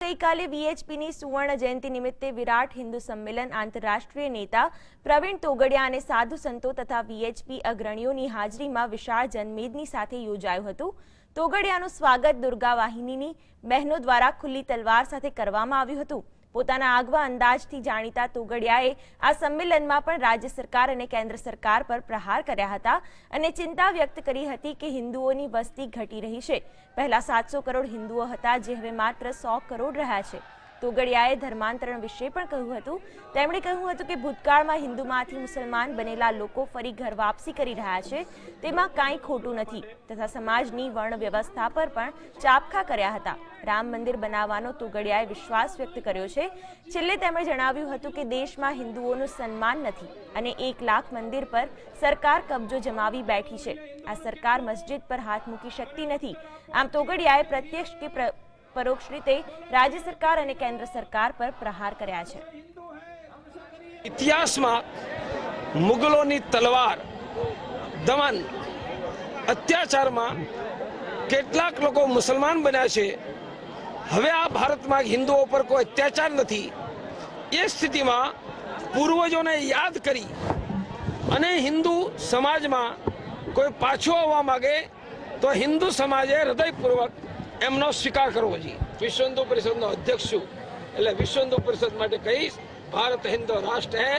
ગઈકાલે વીએચપીની સુવર્ણ જયંતિ નિમિત્તે વિરાટ હિન્દુ સંમેલન આંતરરાષ્ટ્રીય નેતા પ્રવીણ તોગડિયા અને સાધુ સંતો તથા વીએચપી અગ્રણીઓની હાજરીમાં વિશાળ જનમેદની સાથે યોજાયું હતું. તોગડિયાનું સ્વાગત દુર્ગા વાહિનીની બહેનો દ્વારા ખુલ્લી તલવાર સાથે કરવામાં આવ્યું હતું. પોતાના આગવા અંદાજથી જાણીતા તોગડિયાએ આ સંમેલનમાં પણ રાજ્ય સરકાર અને કેન્દ્ર સરકાર પર પ્રહાર કર્યા હતા અને ચિંતા વ્યક્ત કરી હતી કે હિન્દુઓની વસ્તી ઘટી રહી છે. પહેલા સાતસો કરોડ હિન્દુઓ હતા જે હવે માત્ર સો કરોડ રહ્યા છે. તોગડિયાએ ધર્માંતરણ વિશે પણ કહ્યું હતું. તેમણે કહ્યું હતું કે ભૂતકાળમાં હિન્દુમાંથી મુસલમાન બનેલા લોકો ફરી ઘર વાપસી કરી રહ્યા છે. તેમાં કાંઈ ખોટું નથી તથા સમાજની વર્ણ વ્યવસ્થા પર પણ ચાપખા કર્યા હતા. રામ મંદિર બનાવવાનો તોગડિયાએ વિશ્વાસ વ્યક્ત કર્યો છે. છેલ્લે તેમણે જણાવ્યું હતું કે દેશમાં હિન્દુઓનું સન્માન નથી અને એક લાખ મંદિર પર સરકાર કબજો જમાવી બેઠી છે. આ સરકાર મસ્જિદ પર હાથ મૂકી શકતી નથી. આમ તોગડિયાએ પ્રત્યક્ષ કે પરોક્ષ રીતે રાજ્ય સરકાર અને કેન્દ્ર સરકાર પર પ્રહાર કર્યા છે. ઇતિહાસમાં મુગલોની તલવાર, દમન, અત્યાચારમાં કેટલાક લોકો મુસલમાન બન્યા છે. હવે આ ભારતમાં હિન્દુઓ પર કોઈ અત્યાચાર નથી. એ સ્થિતિમાં પૂર્વજોને યાદ કરી અને હિન્દુ સમાજમાં કોઈ પાછું આવવા માગે તો હિન્દુ સમાજે હૃદયપૂર્વક એમનો સ્વીકાર કરવો જોઈએ. વિશ્વ હિન્દુ પરિષદનો અધ્યક્ષ છું. એટલે વિશ્વ હિન્દુ પરિષદ માટે કહીશ, ભારત હિન્દુ રાષ્ટ્ર હૈ